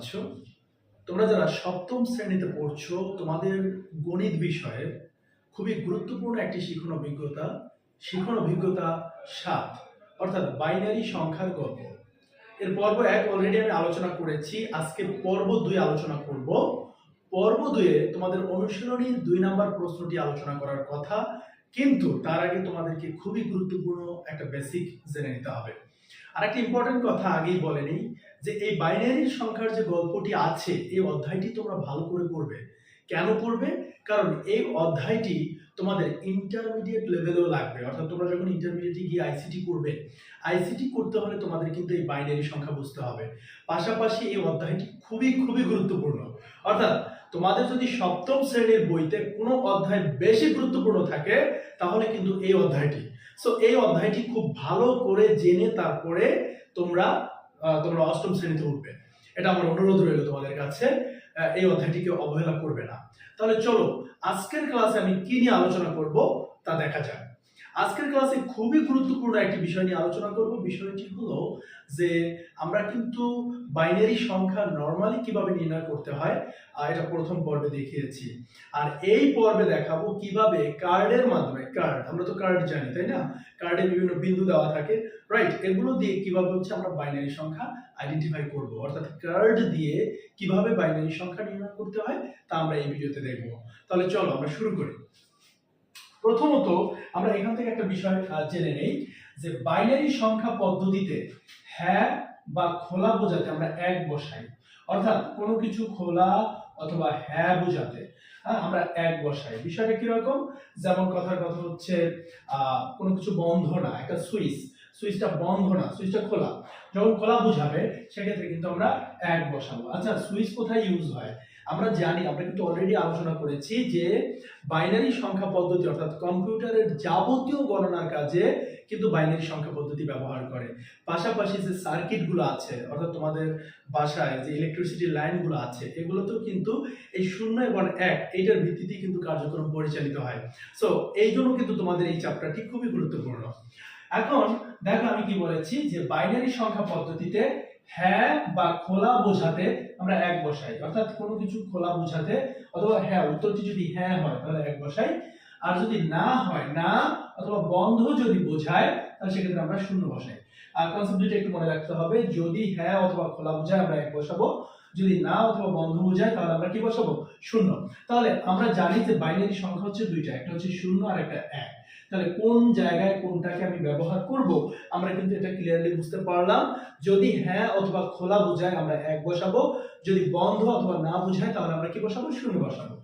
আছো তোমরা যারা সপ্তম শ্রেণীতে পড়ছো, তোমাদের গণিত বিষয়ে খুবই গুরুত্বপূর্ণ একটি শিখন অভিজ্ঞতা শিখন অভিজ্ঞতা সাত, অর্থাৎ বাইনারি সংখ্যার গল্প। এর পর্ব এক অলরেডি আমি আলোচনা করেছি আজকে পর্ব দুই আলোচনা করব। পর্ব দুয়ে তোমাদের অনুশীলনীর দুই নাম্বার প্রশ্নটি আলোচনা করার কথা, কিন্তু তার আগে তোমাদেরকে খুবই গুরুত্বপূর্ণ একটা বেসিক জেনে নিতে হবে। আর একটা ইম্পর্টেন্ট কথা আগেই বলেনি যে এই বাইনারি সংখ্যার যে গল্পটি আছে, এই অধ্যায়টি তোমরা ভালো করে পড়বে। কেন পড়বে? কারণ এই অধ্যায়টি তোমাদের ইন্টারমিডিয়েট লেভেলেও লাগবে। অর্থাৎ তোমরা যখন ইন্টারমিডিয়েটে গিয়ে আইসিটি করবে আইসিটি করতে হলে তোমাদের কিন্তু এই বাইনারি সংখ্যা বুঝতে হবে। পাশাপাশি এই অধ্যায়টি খুবই খুবই গুরুত্বপূর্ণ। অর্থাৎ তোমাদের যদি সপ্তম শ্রেণির বইতে কোনো অধ্যায় বেশি গুরুত্বপূর্ণ থাকে, তাহলে কিন্তু এই অধ্যায়টি। সো এই অধ্যায়টি খুব ভালো করে জেনে তারপরে তোমরা তোমরা অষ্টম শ্রেণীতে উঠবে। এটা আমার অনুরোধ রইল তোমাদের কাছে। এই অধ্যায়টিকে অবহেলা করবে না। তাহলে চলো, আজকের ক্লাসে আমি কি নিয়ে আলোচনা করব তা দেখা যাক। আজকের ক্লাসে খুবই গুরুত্বপূর্ণ একটি বিষয় নিয়ে আলোচনা করব। বিষয়টি হলো যে আমরা কিন্তু বাইনারি সংখ্যা নর্মালি কীভাবে নির্ণয় করতে হয় আর এটা প্রথম পর্বে দেখিয়েছি। আর এই পর্বে দেখাবো কীভাবে কার্ডের মাধ্যমে, কার্ড, আমরা তো কার্ড জানি, তাই না? কার্ডে বিভিন্ন বিন্দু দেওয়া থাকে রাইট এগুলো দিয়ে কীভাবে হচ্ছে আমরা বাইনারি সংখ্যা আইডেন্টিফাই করব? অর্থাৎ কার্ড দিয়ে কীভাবে বাইনারি সংখ্যা নির্ণয় করতে হয়, তা আমরা এই ভিডিওতে দেখব। তাহলে চলো আমরা শুরু করি। প্রথমত, আমরা এখান থেকে একটা বিষয় জেনে নেই যে বাইনারি সংখ্যা পদ্ধতিতে হ্যাঁ বা খোলা বোঝাতে আমরা এক বসাই। অর্থাৎ কোনো কিছু খোলা অথবা হ্যাঁ বোঝাতে হ্যাঁ আমরা এক বসাই। বিষয়টা কীরকম? যেমন কথার কথা হচ্ছে কোনো কিছু বন্ধ না, একটা সুইচ। সুইচটা বন্ধ না, সুইচটা খোলা। যখন খোলা বোঝাবে, সেক্ষেত্রে কিন্তু আমরা এক বসাবো। আচ্ছা সুইচ কোথায় ইউজ হয়? আমরা জানি, আমরা কিন্তু অলরেডি আলোচনা করেছি যে বাইনারি সংখ্যা পদ্ধতি অর্থাৎ কম্পিউটারের যাবতীয় গণনার কাজে কিন্তু বাইনারি সংখ্যা পদ্ধতি ব্যবহার করে। পাশাপাশি যে সার্কিটগুলো আছে, অর্থাৎ তোমাদের বাসায় যে ইলেকট্রিসিটি লাইনগুলো আছে, এগুলোতেও কিন্তু এই শূন্য এবং এক, এইটার ভিত্তিতে কিন্তু কার্যক্রম পরিচালিত হয়। সো এই জন্য কিন্তু তোমাদের এই চ্যাপ্টারটি খুবই গুরুত্বপূর্ণ। এখন, দেখো আমি কি বলেছি যে বাইনারি সংখ্যা পদ্ধতিতে হ্যাঁ বা খোলা বোঝাতে আমরা এক বসাই। অর্থাৎ কোনো কিছু খোলা বোঝাতে অথবা হ্যাঁ উত্তরটি যদি হ্যাঁ হয় তাহলে এক বসাই। আর যদি না হয়, না অথবা বন্ধ যদি বোঝায়, তাহলে সেক্ষেত্রে আমরা শূন্য বসাই। আর কনসেপ্ট দুইটা একটু মনে রাখতে হবে। যদি হ্যাঁ অথবা খোলা বোঝায়, আমরা এক বসাবো। যদি না অথবা বন্ধ বোঝায় তাহলে আমরা কি বসাবো? শূন্য। তাহলে আমরা জানি যে বাইনারি সংখ্যা হচ্ছে দুইটা, একটা হচ্ছে শূন্য আর একটা এক। তাহলে কোন জায়গায় কোনটাকে আমি ব্যবহার করব? আমরা কিন্তু এটা ক্লিয়ারলি বুঝতে পারলাম। যদি হ্যাঁ অথবা খোলা বোঝায়, আমরা এক বসাবো। যদি বন্ধ অথবা না বোঝায়, তাহলে আমরা কি বসাবো? শূন্য বসাবো।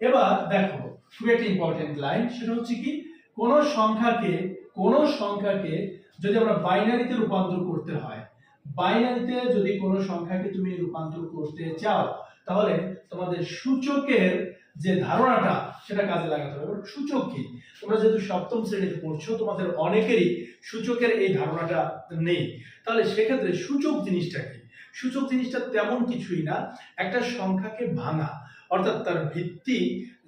এবার দেখো, খুবই একটা ইম্পর্টেন্ট লাইন সেটা হচ্ছে কি, কোন সংখ্যাকে কোন সংখ্যাকে যদি আমরা বাইনারিতে রূপান্তর করতে হয় বাইনারিতে যদি কোনো সংখ্যাকে তুমি রূপান্তর করতে চাও, তাহলে তোমাদের সূচকের যে ধারণাটা, সেটা কাজে লাগাতে হবে। সূচক কি? তোমরা যেহেতু সপ্তম শ্রেণীতে পড়ছো, তোমাদের অনেকেরই সূচকের এই ধারণাটা নেই। তাহলে সেক্ষেত্রে সূচক জিনিসটা কি? সূচক জিনিসটা তেমন কিছুই না, একটা সংখ্যাকে ভাঙা। অর্থাৎ তার ভিত্তি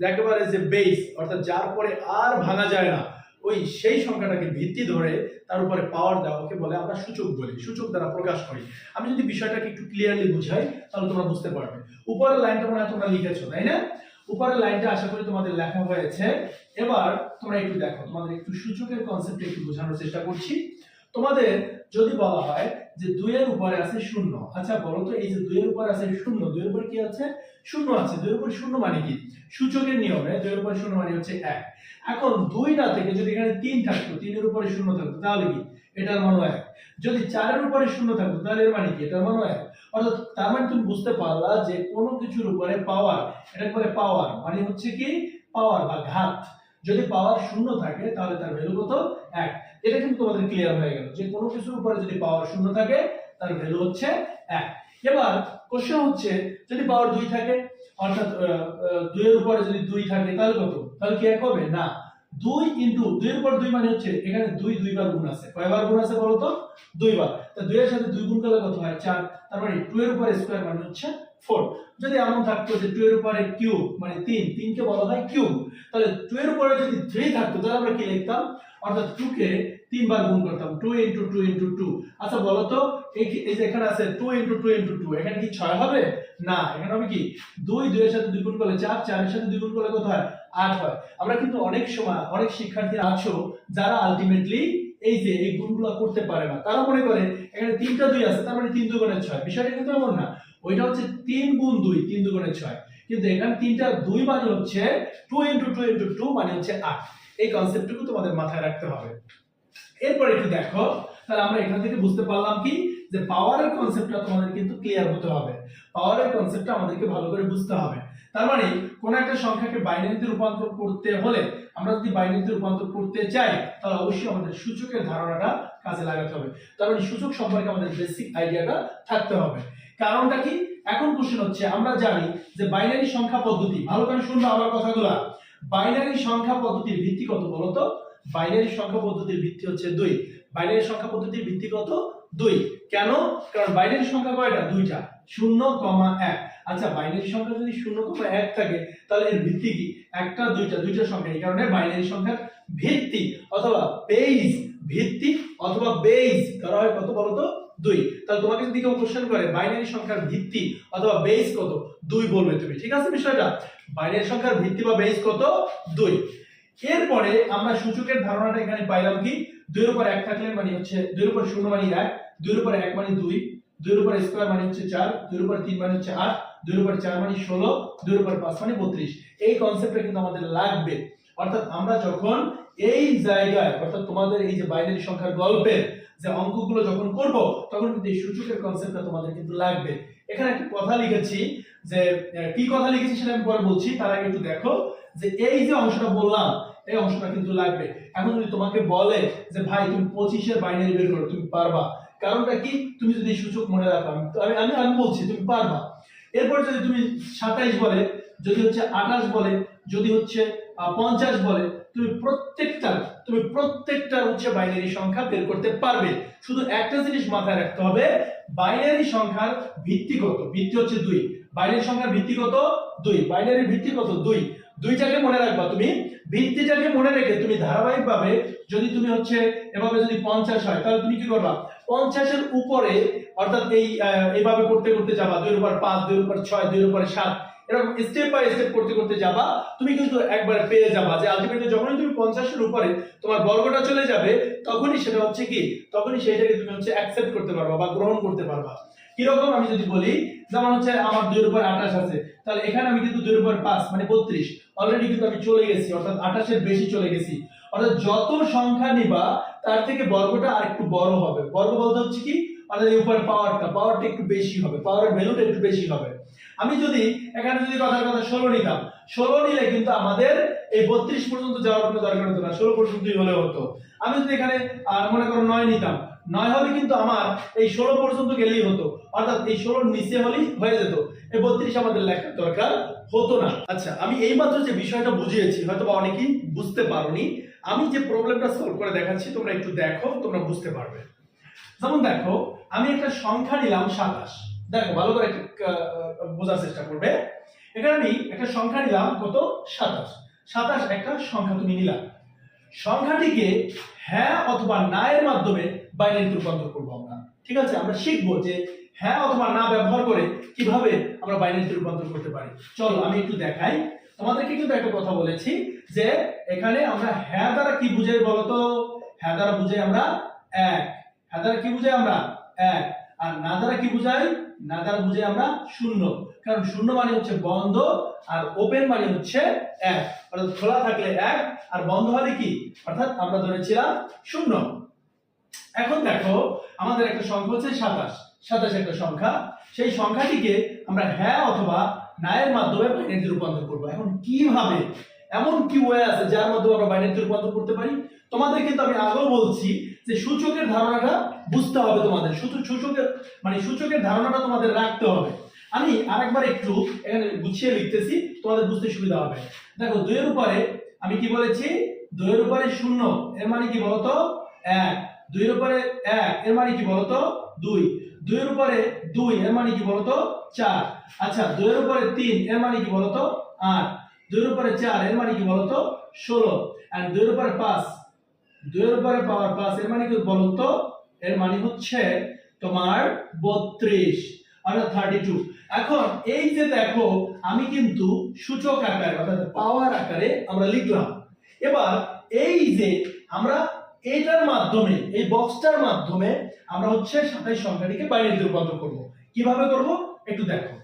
একেবারে যে বেস অর্থাৎ যার পরে আর ভাঙা যায় না। ওই সেই সংখ্যাটাকে ভিত্তি ধরে তার উপরে পাওয়ার দেওয়াকে বলে আমরা সূচক বলি, সূচক দ্বারা প্রকাশ করি। আমি যদি বিষয়টাকে একটু ক্লিয়ারলি বুঝাই, তাহলে তোমরা বুঝতে পারবে। উপরের লাইনটা মনে হয় তোমরা লিখেছো, তাই না? উপরের লাইনটা আশা করি তোমাদের লেখা হয়েছে। এবার তোমরা একটু দেখো, তোমাদের একটু সূচকের কনসেপ্ট একটু বোঝানোর চেষ্টা করছি। তোমাদের যদি বলা হয় যে দুইয়ের উপরে আছে শূন্য আচ্ছা বলো তো এই যে দুইয়ের উপরে আছে শূন্য, দুইয়ের উপর কি আছে? শূন্য আছে। দুইয়ের উপর শূন্য মানে কি? সূচকের নিয়মে দুইয়ের উপরে শূন্য মানে হচ্ছে এক। এখন দুইটা থেকে যদি এখানে তিন থাকতো, তিনের উপরে শূন্য থাকতো, তাহলে কি? এটার মানও এক। যদি চারের উপরে শূন্য থাকতো, তাহলে এর মানে কি? এটার মানও এক। অর্থাৎ তার মানে তুমি বুঝতে পারলা যে কোনো কিছুর উপরে পাওয়ার এটা বলে পাওয়ার মানে হচ্ছে কি? পাওয়ার বা ঘাত। যদি পাওয়ার শূন্য থাকে, তাহলে তার ভ্যালু কত? এক। এটা কিন্তু তোমাদের ক্লিয়ার হয়ে গেল যে কোনো কিছুর উপরে যদি পাওয়ার শূন্য থাকে, তার ভ্যালু হচ্ছে এক। এবার কোশ্চেন হচ্ছে, যদি পাওয়ার দুই থাকে, অর্থাৎ দুইয়ের উপরে যদি দুই থাকে, তাহলে কত? তাহলে কি এক হবে? না। দুই ইন্টু, দুইয়ের উপর দুই মানে হচ্ছে, এখানে দুই দুইবার গুণ আছে। কয়বার গুণ আছে বলো তো? দুইবার। তা দুইয়ের সাথে দুই গুণ করলে কত হয়? চার। তার মানে টু এর উপরে স্কোয়ার মানে হচ্ছে ফোর। যদি এমন থাকতো যে টু এর উপরে কিউব মানে তিন, তিনকে বলা হয় কিউব তাহলে টু এর উপরে যদি থ্রি থাকতো, তাহলে আমরা কি লিখতাম? অর্থাৎ টু কে তিনবার গুণ করতাম two into two into two আচ্ছা বলো তো এই কি- যে এখানে আছে two into two into two এখানে কি ছয় হবে? না, এখানে হবে কি? দুই, দুইয়ের সাথে দুই গুণ করলে চার, চারের সাথে দুই গুণ করলে কত হয়? আট হয়। আমরা কিন্তু অনেক সময় অনেক শিক্ষার্থী আছো যারা আলটিমেটলি এই যে, এই গুণগুলো করতে পারে না। তারা মনে করে, এখানে তিনটা দুই আছে, তার মানে তিন দুগুণের ছয়। বিষয়টা কিন্তু এমন না। ওইটা হচ্ছে তিন গুণ দুই, তিন দুগুণের ছয়। কিন্তু এখানে তিনটা দুই মানে হচ্ছে two into two into two মানে হচ্ছে আট। এই কনসেপ্টটুকু তোমাদের মাথায় রাখতে হবে। এরপর একটু দেখো, তাহলে আমরা এখান থেকে বুঝতে পারলাম কি? যে পাওয়ারের কনসেপ্টটা তোমাদের কিন্তু ক্লিয়ার হতে হবে। পাওয়ারের কনসেপ্টটা আমাদেরকে ভালো করে বুঝতে হবে। তার মানে কোন একটা সংখ্যাকে বাইনারিতে রূপান্তর করতে হলে আমরা যদি বাইনারিতে রূপান্তর করতে চাই, তাহলে অবশ্যই আমাদের সূচকের ধারণাটা কাজে লাগাতে হবে। তার মানে সূচক সম্পর্কে আমাদের বেসিক আইডিয়াটা থাকতে হবে। কারণটা কি? এখন কোশ্চেন হচ্ছে, আমরা জানি যে বাইনারি সংখ্যা পদ্ধতি, ভালো করে শুনব আমার কথাগুলো। বাইনারি সংখ্যা পদ্ধতির ভিত্তি কত বলতো? বাইনারি সংখ্যা পদ্ধতির ভিত্তি হচ্ছে দুই। বাইনারি সংখ্যা পদ্ধতির ভিত্তি কত? দুই। কেন? কারণ বাইনারি সংখ্যা কয়টা? দুইটা। শূন্য কমা এক। আচ্ছা বাইনারি সংখ্যা যদি শূন্য কমা এক থাকে, তাহলে এর ভিত্তি কি? একটা, দুইটা দুইটা সংখ্যা। এই কারণে বাইনারি সংখ্যার ভিত্তি অথবা বেইস ভিত্তি অথবা বেইস ধরা হয় কত বলতো? দুই। তাহলে তোমাকে যদি কেউ কোশ্চেন করে বাইনারি সংখ্যার ভিত্তি অথবা বেইস কত? দুই বলবে তুমি, ঠিক আছে বিষয়টা? বাইনারি সংখ্যার ভিত্তি বা বেইস কত? দুই। এরপরে আমরা সূচকের ধারণাটা এখানে পাইলাম কি? দুইয়ের উপর এক থাকলে মানে হচ্ছে, দুইয়ের উপর শূন্য মানে এক, দুইয়ের উপর এক মানে দুই, দুইয়ের উপর স্কোয়ার মানে হচ্ছে চার, দুইয়ের উপর তিন মানে হচ্ছে আট, দুইয়ের উপর চার মানে ষোলো, দুইয়ের উপর পাঁচ মানে বত্রিশ। এই কনসেপ্টটা কিন্তু আমাদের লাগবে। অর্থাৎ আমরা যখন এই জায়গায়, অর্থাৎ তোমাদের এই যে বাইনারি সংখ্যার গল্পের যে অঙ্কগুলো যখন করব, তখন কিন্তু এই সূচকের কনসেপ্টটা তোমাদের কিন্তু লাগবে। এখানে একটা কথা লিখেছি যে কি কথা লিখেছি সেটা আমি পরে বলছি, তার আগে একটু দেখো যে এই যে অংশটা বললাম, এই অংশটা কিন্তু লাগবে। এখন যদি তোমাকে বলে যে, ভাই, তুমি পঁচিশের বাইনারি বের করো, তুমি পারবা। কারণটা কি? তুমি যদি সূচক মনে রাখো আমি আমি আমি বলছি, তুমি পারবা। এরপর যদি তুমি সাতাইশ বলে, যদি হচ্ছে আঠাশ বলে যদি হচ্ছে পঞ্চাশ বলে তুমি প্রত্যেকটা তুমি প্রত্যেকটা হচ্ছে বাইনারি সংখ্যা বের করতে পারবে। শুধু একটা জিনিস মাথায় রাখতে হবে বাইনারি সংখ্যার ভিত্তি কত? ভিত্তি হচ্ছে দুই। বাইনারি সংখ্যার ভিত্তি কত? দুই। বাইনারি ভিত্তি কত? দুই। দুইটাকে মনে রাখবা তুমি। ভিত্তিটাকে মনে রেখে তুমি ধারাবাহিক ভাবে যদি তুমি হচ্ছে এভাবে যদি পঞ্চাশ হয় তাহলে তুমি কি করবা? পঞ্চাশের উপরে অর্থাৎ এই আহ, এইভাবে করতে করতে যাবা। দুইয়ের উপর পাঁচ দুইয়ের উপর ছয় দুইয়ের উপরে সাত এরকম স্টেপ বাই স্টেপ করতে করতে যাবা, তুমি কিন্তু একবার পেয়ে যাবা যে আলটিমেটলি যখনই তুমি পঞ্চাশের উপরে তোমার বর্গটা চলে যাবে, তখনই সেটা হচ্ছে কি? তখনই সেইটাকে তুমি হচ্ছে অ্যাকসেপ্ট করতে পারবা বা গ্রহণ করতে পারবা। কীরকম আমি যদি বলি, যেমন হচ্ছে আমার দুইয়ের উপর আঠাশ আছে, তাহলে এখানে আমি কিন্তু দুইয়ের উপর পাঁচ মানে বত্রিশ। অলরেডি কিন্তু আমি চলে গেছি, অর্থাৎ আঠাশের বেশি চলে গেছি। অর্থাৎ যত সংখ্যা নিবা, তার থেকে বর্গটা আর একটু বড় হবে। বর্গ বলতে হচ্ছে কি? অর্থাৎ এই উপরে পাওয়ারটা পাওয়ারটা একটু বেশি হবে পাওয়ারের ভ্যালুটা একটু বেশি হবে। আমি যদি এখানে যদি কথার কথা ষোলো নিতাম, ষোলো নিলে কিন্তু আমাদের এই বত্রিশ পর্যন্ত যাওয়ার কোনো দরকার হতো না, ষোলো পর্যন্তই হলে হতো। আমি যদি এখানে মনে করো নয় নিতাম, নয় হলে কিন্তু আমার এই ষোলো পর্যন্ত গেলেই হতো। অর্থাৎ এই ষোলোর নিচে হলেই হয়ে যেত। এই বত্রিশ আমাদের লেখার দরকার হতো না। আচ্ছা আমি এইমাত্র যে বিষয়টা বুঝিয়েছি হয়তো বা অনেকেই বুঝতে পারোনি। আমি যে প্রবলেমটা সলভ করে দেখাচ্ছি, তোমরা একটু দেখো, তোমরা বুঝতে পারবে। যেমন দেখো, আমি একটা সংখ্যা নিলাম সাতাশ। দেখো, ভালো করে বোঝার চেষ্টা করবে। এখানে আমি একটা সংখ্যা নিলাম, কত? সাতাশ। সাতাশ একটা সংখ্যা তুমি নিলাম সংখ্যাটিকে হ্যাঁ অথবা না এর মাধ্যমে বাইনারিতে রূপান্তর করব আমরা। ঠিক আছে? আমরা শিখব যে হ্যাঁ অথবা না ব্যবহার করে কীভাবে আমরা বাইনারিতে রূপান্তর করতে পারি। চলো, আমি একটু দেখাই। তোমাদেরকে কিন্তু একটা কথা বলেছি যে এখানে আমরা হ্যাঁ দ্বারা কি বুঝাই বলতো? হ্যাঁ দ্বারা বুঝাই আমরা এক। হ্যাঁ দ্বারা কি বুঝাই আমরা এক? আর না দ্বারা কি বুঝাই? না দ্বারা বুঝাই আমরা শূন্য। কারণ শূন্য মানে হচ্ছে বন্ধ, আর ওপেন মানে হচ্ছে এক। অর্থাৎ খোলা থাকলে এক, আর বন্ধ হলে কি? অর্থাৎ আমরা ধরেছিলাম শূন্য। এখন দেখো, আমাদের একটা সংখ্যা হচ্ছে সাতাশ। সাতাশ একটা সংখ্যা। সেই সংখ্যাটিকে আমরা হ্যাঁ অথবা না এর মাধ্যমে বাইনারিতে রূপান্তর করব। এখন কীভাবে? এমন কি ওয়ে আছে যার মাধ্যমে আমরা বাইনারিতে রূপান্তর করতে পারি? তোমাদের কিন্তু আমি আগেও বলছি যে সূচকের ধারণাটা বুঝতে হবে তোমাদের। শুধু সূচকের মানে সূচকের ধারণাটা তোমাদের রাখতে হবে। আমি আরেকবার একটু এখানে গুছিয়ে লিখতেছি, তোমাদের বুঝতে সুবিধা হবে। দেখো, দুইয়ের উপরে আমি কি বলেছি? দুইয়ের উপরে শূন্য, এর মানে কি বলতো? এক। দুইয়ের উপরে এক, এর মানে কি বলতো? দুই। দুইয়ের উপরে দুই, এর মানে কি বলতো? চার। আচ্ছা দুইয়ের উপরে তিন, এর মানে কি বলতো? আট। দুইয়ের উপরে চার, এর মানে কি বলতো? ষোলো। আর দুইয়ের উপরে পাঁচ দুইয়ের উপরে পাওয়ার পাঁচ এর মানে কি বলুন তো এর মানে হচ্ছে তোমার বত্রিশ অর্থাৎ থার্টি টু এখন এই যে দেখো, আমি কিন্তু সূচক আকারে, অর্থাৎ পাওয়ার আকারে আমরা লিখলাম। এবার এই যে আমরা এইটার মাধ্যমে, এই বক্সটার মাধ্যমে আমরা হচ্ছে সাতাইশ সংখ্যাটিকে বাইরে রূপান্তর করব। কীভাবে করব? একটু দেখো।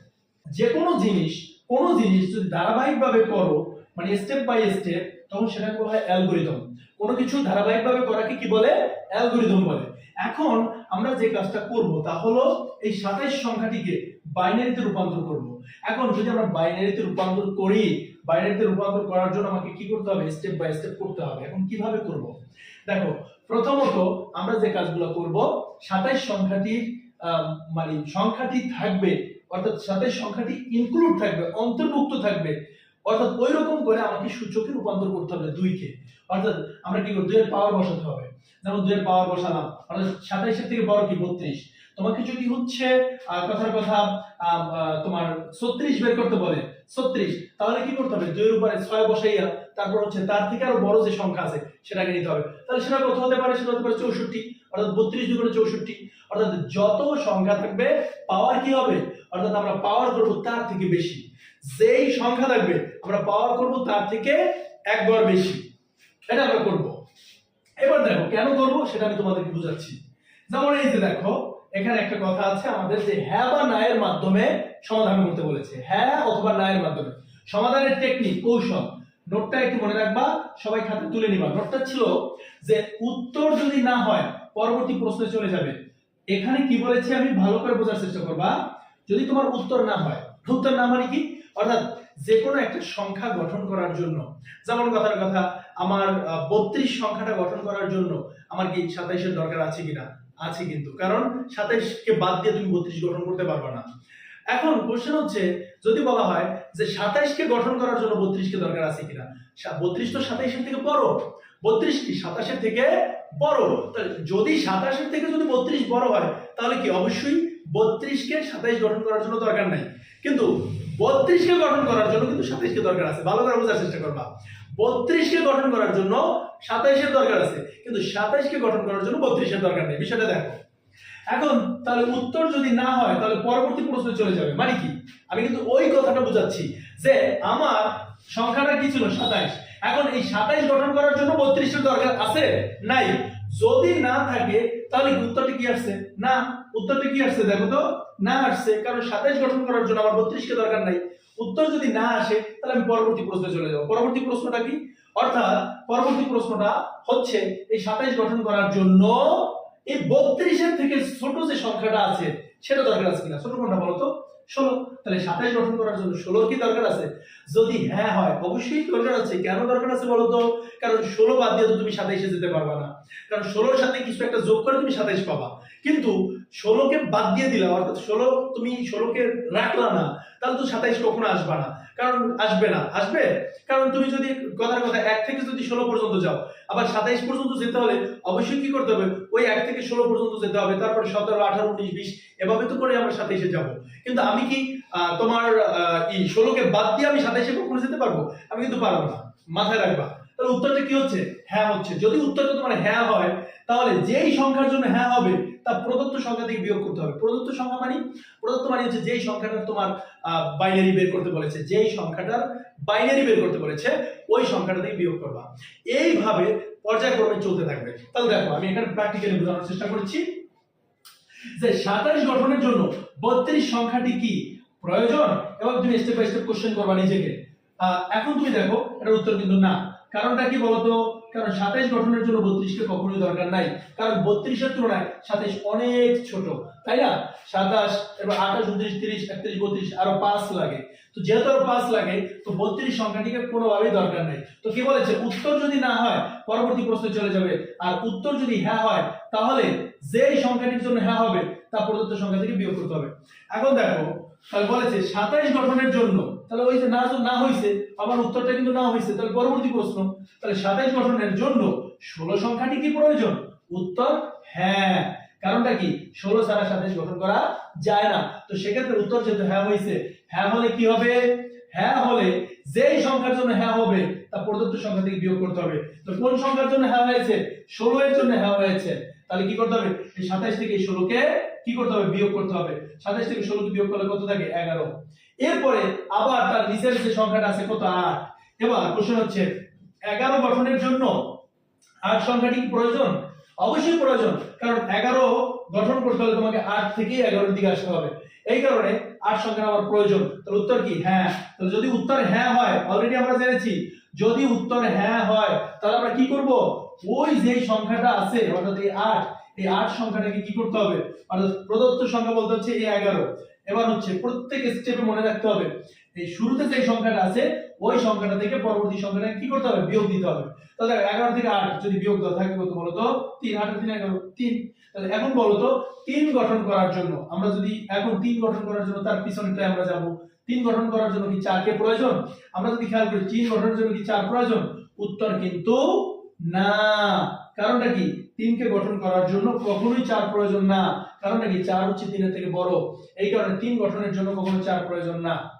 যে কোনো জিনিস কোনো জিনিস যদি ধারাবাহিকভাবে করো মানে স্টেপ বাই স্টেপ তখন সেটাকে বলা? হয় অ্যালগোরিদম। কোনো কিছু ধারাবাহিকভাবে করাকে কি বলে? অ্যালগোরিদম বলে। এখন আমরা যে কাজটা করব তা হলো এই সাতাইশ সংখ্যাটিকে বাইনারিতে রূপান্তর করব। এখন যদি আমরা বাইনারিতে রূপান্তর করি, বাইনারিতে রূপান্তর করার জন্য আমাকে কি করতে হবে? স্টেপ বাই স্টেপ করতে হবে। এখন কীভাবে করব? দেখো, প্রথমত আমরা যে কাজগুলো করব, সাতাইশ সংখ্যাটির মানে সংখ্যাটি থাকবে, অর্থাৎ সাতাইশ সংখ্যাটি ইনক্লুড থাকবে, অন্তর্ভুক্ত থাকবে। অর্থাৎ ওই রকম করে আমাকে সূচকে রূপান্তর করতে হবে দুইকে। অর্থাৎ আমরা কি করব? দুইয়ের পাওয়ার বসাতে হবে। যেমন দুইয়ের পাওয়ার বসালাম। অর্থাৎ সাতাইশের থেকে বড় কি? বত্রিশ। তোমাকে যদি হচ্ছে কথার কথা তোমার ছত্রিশ বের করতে বলে, ছত্রিশ, তাহলে কি করতে হবে? দুইয়ের উপরে ছয় বসাইয়া, তারপর হচ্ছে তার থেকে আরও বড় যে সংখ্যা আছে, সেটাকে নিতে হবে। তাহলে সেটা কত হতে পারে? সেটা হতে পারে চৌষট্টি। অর্থাৎ বত্রিশ দুগুণে চৌষট্টি। অর্থাৎ যত সংখ্যা থাকবে, পাওয়ার কি হবে? অর্থাৎ আমরা পাওয়ার করব তার থেকে বেশি। যেই সংখ্যা থাকবে, আমরা পাওয়ার করব তার থেকে একবার বেশি। এটা আমরা করব। এবার দেখো, কেন করব সেটা আমি তোমাদেরকে বোঝাচ্ছি। যেমন এই যে দেখো, এখানে একটা কথা আছে আমাদের যে হ্যাঁ বা না এর মাধ্যমে সমাধান করতে বলেছে। হ্যাঁ অথবা না এর মাধ্যমে। সমাধানের টেকনিক কৌশল। নোটটা একটু মনে রাখবা, সবাই খাতে তুলে নিবা। নোটটা ছিল যে উত্তর যদি না হয়, পরবর্তী প্রশ্নে চলে যাবে। এখানে কি বলেছে আমি? ভালো করে বোঝার চেষ্টা করবা। যদি তোমার উত্তর না হয়, উত্তর না মানে কি? অর্থাৎ যে কোনো একটা সংখ্যা গঠন করার জন্য, যেমন কথার কথা, আমার বত্রিশ সংখ্যাটা গঠন করার জন্য আমার কি সাতাইশের দরকার আছে কিনা? আছে কিন্তু। কারণ সাতাইশকে বাদ দিয়ে তুমি বত্রিশ গঠন করতে পারবে না। এখন কোশ্চেন হচ্ছে, যদি বলা হয় যে সাতাইশকে গঠন করার জন্য বত্রিশকে দরকার আছে কিনা? বত্রিশ তো সাতাইশের থেকে বড়। বত্রিশ কি সাতাশের থেকে বড়? তাহলে যদি সাতাশের থেকে যদি বত্রিশ বড় হয়, তাহলে কি অবশ্যই বত্রিশকে সাতাইশ গঠন করার জন্য দরকার নাই। কিন্তু বত্রিশকে গঠন করার জন্য কিন্তু সাতাইশকে দরকার আছে। ভালো করে বোঝার চেষ্টা করবা। বত্রিশকে গঠন করার জন্য সাতাইশের দরকার আছে। কিন্তু সাতাইশকে গঠন করার জন্য বত্রিশের দরকার নেই। বিষয়টা দেখো। এখন তাহলে উত্তর যদি না হয়, তাহলে পরবর্তী প্রশ্নে চলে যাবে। মানে কি? আমি কিন্তু ওই কথাটা বোঝাচ্ছি যে আমার সংখ্যাটা কি ছিল? সাতাইশ। এখন এই সাতাইশ গঠন করার জন্য বত্রিশের দরকার আছে? নাই। যদি না থাকে, তাহলে উত্তরটা কি আসছে? না। উত্তরটা কি আসছে দেখো তো? না আসছে, কারণ সাতাইশ গঠন করার জন্য আমার বত্রিশকে দরকার নাই। উত্তর যদি না আসে, তাহলে আমি পরবর্তী প্রশ্নে চলে যাব। পরবর্তী প্রশ্নটা কি? অর্থাৎ পরবর্তী প্রশ্নটা হচ্ছে, এই সাতাইশ গঠন করার জন্য এই বত্রিশের থেকে ছোট যে সংখ্যাটা আছে, সেটা দরকার আছে কিনা? ছোট কোনটা বলতো ষোলো। তাহলে সাতাইশ গঠন করার জন্য ষোলোর কি দরকার আছে? যদি হ্যাঁ হয়, অবশ্যই দরকার আছে। কেন দরকার আছে বলতো কারণ ষোলো বাদ দিয়ে তো তুমি সাতাইশে যেতে পারবা না। কারণ ষোলোর সাথে কিছু একটা যোগ করে তুমি সাতাইশ পাবা। কিন্তু ষোলোকে বাদ দিয়ে দিলা অর্থাৎ ষোলো তুমি ষোলোকে রাখলা না, তাহলে তো সাতাইশ কখনো আসবা না। কারণ আসবে না, আসবে? কারণ তুমি যদি কথার কথা এক থেকে যদি ষোলো পর্যন্ত যাও, আবার সাতাইশ পর্যন্ত যেতে হলে অবশ্যই কি করতে হবে? ওই এক থেকে ষোলো পর্যন্ত যেতে হবে, তারপরে সতেরো, আঠারো, উনিশ, বিশ, এভাবে তো করে আমরা সাতাইশে যাব। কিন্তু আমি কি তোমার এই ষোলোকে বাদ দিয়ে আমি সাতাইশে কখনো যেতে পারব? আমি কিন্তু পারব না। মাথায় রাখবা। তাহলে উত্তরটা কি হচ্ছে? হ্যাঁ হচ্ছে। যদি উত্তরটা তোমার হ্যাঁ হয়, তাহলে যেই সংখ্যার জন্য হ্যাঁ হবে, তা প্রদত্ত সংখ্যা থেকে বিয়োগ করতে হবে। প্রদত্ত সংখ্যা মানে? প্রদত্ত মানে হচ্ছে যেই সংখ্যাটা তোমার বাইনারি বের করতে বলেছে, যেই সংখ্যাটার বাইনারি বের করতে বলেছে, ওই সংখ্যাটা থেকে বিয়োগ করবা। এইভাবে পর্যায়ক্রমে চলতে থাকবে। তাহলে দেখো, আমি এখানে প্র্যাকটিক্যালি বোঝানোর চেষ্টা করছি যে সাতাশ গঠনের জন্য বত্রিশ সংখ্যাটি কি প্রয়োজন? এবং তুমি স্টেপ বাই স্টেপ কোশ্চেন করবা নিজেকে। এখন তুমি দেখো, এটার উত্তর কিন্তু না। কারণটা কি বলতো? কারণ সাতাইশ গঠনের জন্য বত্রিশকে কখনোই দরকার নাই। কারণ বত্রিশের তুলনায় সাতাইশ অনেক ছোট, তাই না? সাতাশ, এবার আঠাশ, উনত্রিশ, তিরিশ, একত্রিশ, বত্রিশ, আরও পাঁচ লাগে। তো যেহেতু আরও পাঁচ লাগে, তো বত্রিশ সংখ্যাটিকে কোনোভাবেই দরকার নেই। তো কি বলেছে? উত্তর যদি না হয়, পরবর্তী প্রশ্নে চলে যাবে। আর উত্তর যদি হ্যাঁ হয়, তাহলে যেই সংখ্যাটির জন্য হ্যাঁ হবে, তা প্রদত্ত সংখ্যা থেকে বিয়োগ করতে হবে। এখন দেখো, তাহলে বলেছে সাতাইশ গঠনের জন্য তাহলে ওই যে না না হয়েছে আমার উত্তরটা কিন্তু না হয়েছে তাহলে পরবর্তী প্রশ্ন। তাহলে সাতাইশ গঠনের জন্য ষোলো সংখ্যাটি কি প্রয়োজন? উত্তর হ্যাঁ। কারণটা কি? ষোলো ছাড়া সাতাইশ গঠন করা যায় না। তো সেক্ষেত্রে উত্তর যেহেতু হ্যাঁ হয়েছে হ্যাঁ হলে কি হবে? হ্যাঁ হলে যেই সংখ্যার জন্য হ্যাঁ হবে, তা প্রদত্ত সংখ্যা থেকে বিয়োগ করতে হবে। তো কোন সংখ্যার জন্য হ্যাঁ হয়েছে? ষোলো এর জন্য হ্যাঁ হয়েছে। তাহলে কি করতে হবে? এই সাতাইশ থেকে ষোলোকে কি করতে হবে? বিয়োগ করতে হবে। সাতাইশ থেকে ষোলোকে বিয়োগ করলে কত থাকে? এগারো। এরপরে আবার তার নিচের যে সংখ্যাটা আছে কত? আট। এবার প্রশ্ন হচ্ছে, এগারো গঠনের জন্য আট সংখ্যাটি কি প্রয়োজন? অবশ্যই প্রয়োজন, কারণ এগারো গঠন করতে হলে তোমাকে আট থেকে এগারোর দিকে আসতে হবে। এই কারণে আট সংখ্যা আমার প্রয়োজন। তাহলে উত্তর কি? হ্যাঁ। তাহলে যদি উত্তর হ্যাঁ হয় অলরেডি আমরা জেনেছি। যদি উত্তর হ্যাঁ হয়, তাহলে আমরা কি করব? ওই যে সংখ্যাটা আছে, অর্থাৎ এই আট এই আট সংখ্যাটাকে কি করতে হবে? অর্থাৎ প্রদত্ত সংখ্যা বলতে হচ্ছে এই এগারো। এবার হচ্ছে প্রত্যেক স্টেপে মনে রাখতে হবে, এই শুরুতে যে সংখ্যাটা আছে, ওই সংখ্যাটা থেকে পরবর্তী সংখ্যাটা কি করতে হবে? বিয়োগ দিতে হবে। তাহলে এগারো থেকে আট, যদি বিয়োগ দেওয়া থাকে কত বলো তো তিন, আট, তিন, এগারো, তিন। তাহলে এখন বলো তো, তিন গঠন করার জন্য, আমরা যদি এখন তিন গঠন করার জন্য তার পিছনটায় আমরা যাব। তিন গঠন করার জন্য কি চারকে প্রয়োজন? আমরা যদি খেয়াল করি, তিন গঠনের জন্য কি চার প্রয়োজন? উত্তর কিন্তু না। কারণটা কি? তিনকে গঠন করার জন্য কখনোই চার প্রয়োজন না। কারণটা কি? চার হচ্ছে তিনের থেকে বড়। এই কারণে তিন গঠনের জন্য কখনো চার প্রয়োজন না।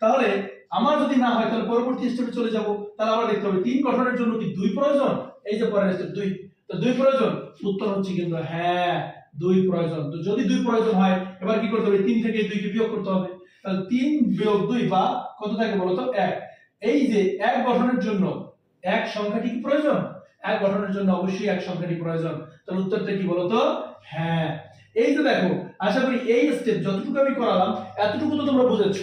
তাহলে আমার যদি না হয়, তাহলে পরবর্তী স্টেপে চলে যাব। তাহলে আবার দেখতে হবে, তিন গঠনের জন্য কি দুই প্রয়োজন? এই যে পরের স্টেপ দুই। তো দুই প্রয়োজন? উত্তর হচ্ছে কিন্তু হ্যাঁ দুই প্রয়োজন। তো যদি দুই প্রয়োজন হয়, এবার কি করতে হবে? তিন থেকে দুইকে বিয়োগ করতে হবে। তাহলে তিন বিয়োগ দুই বা কত থাকে বলতো? এক। এই যে এক গঠনের জন্য এক সংখ্যাটি কি প্রয়োজন? এক গঠনের জন্য অবশ্যই এক সংখ্যাটি প্রয়োজন। তাহলে উত্তরটা কি বলতো? হ্যাঁ। এই যে দেখো, আশা করি এই স্টেপ যতটুকু আমি করালাম, এতটুকু তো তোমরা বুঝেছ।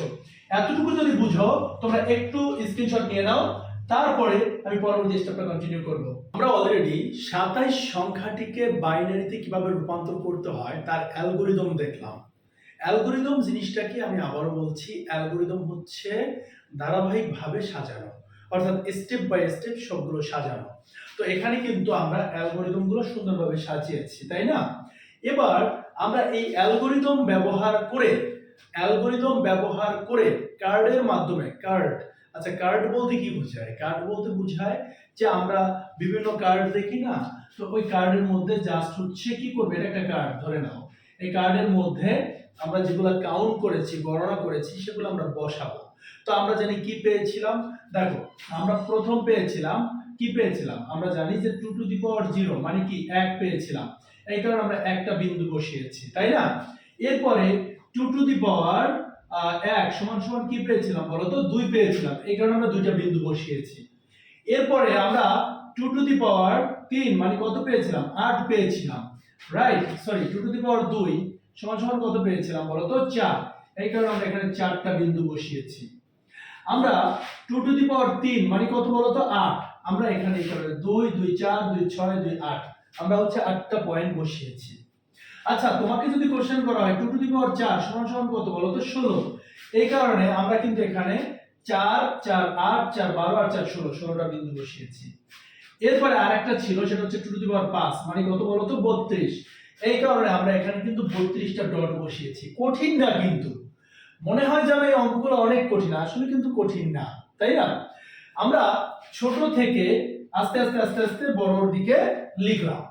এতটুকু যদি বুঝো, তোমরা একটু স্ক্রিনশট নিয়ে নাও, তারপরে আমি পরবর্তী স্টেপটা কন্টিনিউ করব। আমরা অলরেডি সাতাইশ সংখ্যাটিকে বাইনারিতে কীভাবে রূপান্তর করতে হয়, তার অ্যালগোরিদম দেখলাম। অ্যালগোরিদম জিনিসটা কি আমি আবারও বলছি অ্যালগোরিদম হচ্ছে ধারাবাহিকভাবে সাজানো। অর্থাৎ স্টেপ বাই স্টেপ সবগুলো সাজানো। তো এখানে কিন্তু আমরা অ্যালগোরিদমগুলো সুন্দরভাবে সাজিয়েছি, তাই না? এবার আমরা এই অ্যালগোরিদম ব্যবহার করে অ্যালগোরিদম ব্যবহার করে কার্ডের মাধ্যমে কার্ড আচ্ছা কার্ড বলতে কি বোঝায়? কার্ড বলতে বোঝায় যে আমরা বিভিন্ন কার্ড দেখি না? তো ওই কার্ডের মধ্যে জাস্ট হচ্ছে কি করবে? এটা একটা কার্ড ধরে নাও। এই কার্ডের মধ্যে আমরা যেগুলো কাউন্ট করেছি, গণনা করেছি, সেগুলো আমরা বসাবো। তো আমরা জানি কি পেয়েছিলাম? দেখো, আমরা প্রথম পেয়েছিলাম কি পেয়েছিলাম? আমরা জানি যে two to the power zero মানে কি? এক পেয়েছিলাম। এই কারণে আমরা একটা বিন্দু বসিয়েছি, তাই না? এরপরে টু টু দি পাওয়ার এক সমান সমান কি পেয়েছিলাম বলো তো? দুই পেয়েছিলাম। এই কারণে আমরা দুইটা বিন্দু বসিয়েছি। এরপরে আমরা টু টু দি পাওয়ার তিন মানে কত পেয়েছিলাম? আট পেয়েছিলাম। Right sorry two to the power দুই সমান সমান কত পেয়েছিলাম বলো তো? চার। এই কারণে আমরা এখানে চারটা বিন্দু বসিয়েছি। আমরা টু টু দি পাওয়ার তিন মানে কত বলো তো? আট। আমরা এখানে দুই দুই চার, দুই ছয়, দুই আট। আমরা হচ্ছে আটটা পয়েন্ট বসিয়েছি। আচ্ছা তোমাকে যদি কোশ্চেন করা হয় টু টু দি পাওয়ার চার, সমান সমান কত বলো তো? ষোলো। এই কারণে আমরা কিন্তু এখানে চার চার আট, চার বারো আর চার ষোলো, ষোলোটা বিন্দু বসিয়েছি। এরপরে আরেকটা ছিল, সেটা হচ্ছে টু টু দি পাওয়ার পাঁচ মানে কত বলো তো? বত্রিশ। এই কারণে আমরা এখানে কিন্তু বত্রিশটা ডট বসিয়েছি। কঠিন না কিন্তু। মনে হয় যেন এই অঙ্কগুলো অনেক কঠিন, আসলে কিন্তু কঠিন না, তাই না? আমরা ছোট থেকে আস্তে আস্তে আস্তে আস্তে বড়র দিকে লিখলাম।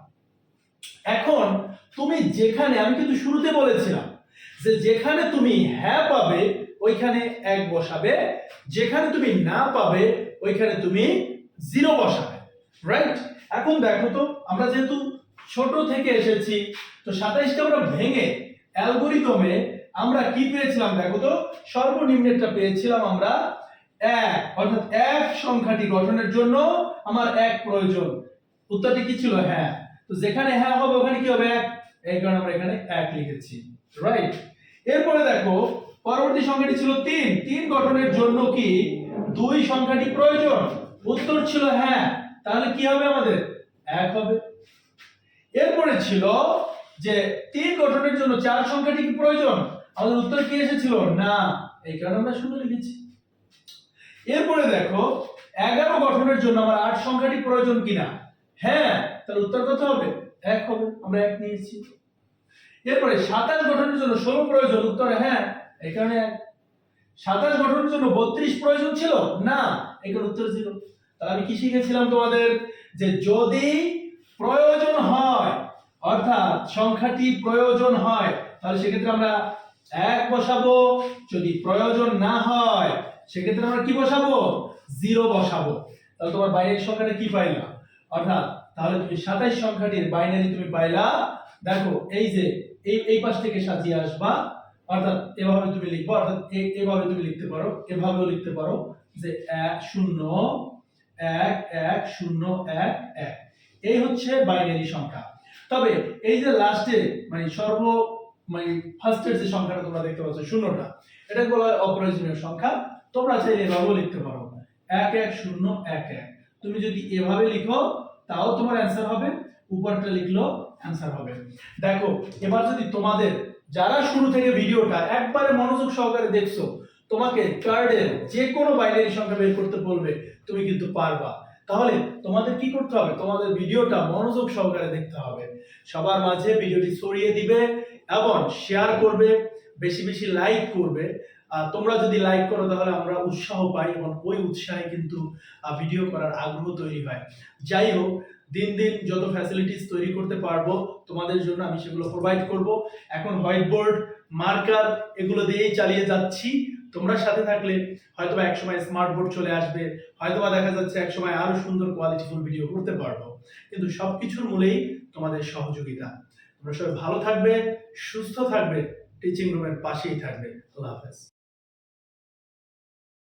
এখন তুমি যেখানে, আমি কিন্তু শুরুতে বলেছিলাম যে যেখানে তুমি হ্যাঁ পাবে, ওইখানে এক বসাবে। যেখানে তুমি না পাবে, ওইখানে তুমি জিরো বসাবে। রাইট এখন দেখো তো, আমরা যেহেতু ছোট থেকে এসেছি, তো সাতাইশটা আমরা ভেঙে অ্যালগোরিদমে আমরা কি পেয়েছিলাম? দেখো তো, সর্বনিম্নেরটা পেয়েছিলাম আমরা এক, অর্থাৎ এক সংখ্যাটি গঠনের জন্য আমার এক প্রয়োজন। উত্তরটি কি ছিল? হ্যাঁ। তো যেখানে হ্যাঁ হবে, ওখানে কি হবে? এক। এই কারণে আমরা এখানে এক লিখেছি। রাইট এরপরে দেখো, পরবর্তী সংখ্যাটি ছিল তিন। তিন গঠনের জন্য কি দুই সংখ্যাটি প্রয়োজন? উত্তর ছিল হ্যাঁ। তাহলে কি হবে আমাদের? এক হবে। এরপরে ছিল যে তিন গঠনের জন্য চার সংখ্যাটি কি প্রয়োজন? আমাদের উত্তর কি এসেছিল? না। এই কারণে আমরা শূন্য লিখেছি। এরপরে দেখো, এগারো গঠনের জন্য আমার আট সংখ্যাটি প্রয়োজন কিনা? হ্যাঁ তাহলে উত্তর কত হবে? এক হবে, আমরা এক নিয়েছি। এরপরে সাতাশ গঠনের জন্য ষোলো প্রয়োজন, উত্তর হ্যাঁ এই কারণে এক। সাতাশ গঠনের জন্য বত্রিশ প্রয়োজন ছিল? না কারণে উত্তর ছিল। তাহলে আমি কি শিখেছিলাম তোমাদের? যে যদি প্রয়োজন হয়, অর্থাৎ সংখ্যাটি প্রয়োজন হয়, তাহলে সেক্ষেত্রে আমরা এক বসাবো। যদি প্রয়োজন না হয় সেক্ষেত্রে আমরা কি বসাবো? জিরো বসাবো। তাহলে তোমার বাইনারি সংখ্যাটা কি পাইলা? অর্থাৎ তাহলে তুমি সাতাইশ সংখ্যাটির বাইনারি তুমি পাইলা, দেখো, এই যে, এই এই পাশ থেকে সাজিয়ে আসবা, অর্থাৎ এভাবে তুমি লিখব, অর্থাৎ এভাবে তুমি লিখতে পারো, এভাবেও লিখতে পারো, যে এক শূন্য, এক এক শূন্য, এক এক। এই হচ্ছে বাইনারি সংখ্যা। তবে এই যে লাস্টে মানে সর্ব মানে ফার্স্টের যে সংখ্যাটা তোমরা দেখতে পাচ্ছ, শূন্যটা এটা বলা হয় অপ্রয়োজনীয় সংখ্যা। তোমরা চাইলে এভাবেও লিখতে পারো। এক এক শূন্য, এক এক। তুমি যদি এভাবে লিখো, তাও তোমার অ্যান্সার হবে, উপরটা লিখলো অ্যান্সার হবে। দেখো, এবার যদি তোমাদের, যারা শুরু থেকে ভিডিওটা একবারে মনোযোগ সহকারে দেখছ, তোমাকে কার্ডের যে কোনো বাইনারি সংখ্যা বের করতে বলবে, তুমি কিন্তু পারবা। তাহলে তোমাদের কি করতে হবে? তোমাদের ভিডিওটা মনোযোগ সহকারে দেখতে হবে। সবার মাঝে ভিডিওটি ছড়িয়ে দিবে এবং শেয়ার করবে, বেশি বেশি লাইক করবে তোমরা যদি লাইক করো, তাহলে আমরা উৎসাহ পাই এবং ওই উৎসাহে কিন্তু ভিডিও করার আগ্রহ তৈরি হয়। যাই হোক, দিন দিন যত ফ্যাসিলিটিস তৈরি করতে পারব, তোমাদের জন্য আমি সেগুলো প্রোভাইড করব। এখন হোয়াইট বোর্ড মার্কার এগুলো দিয়েই চালিয়ে যাচ্ছি। তোমরা সাথে থাকলে হয়তোবা একসময় স্মার্ট বোর্ড চলে আসবে, হয়তোবা দেখা যাচ্ছে একসময় আরও সুন্দর কোয়ালিটিফুল ভিডিও করতে পারব। কিন্তু সবকিছুর মূলেই তোমাদের সহযোগিতা। তোমরা সবাই ভালো থাকবে, সুস্থ থাকবে টিচিং রুমের পাশেই থাকবে। আল্লাহ হাফেজ।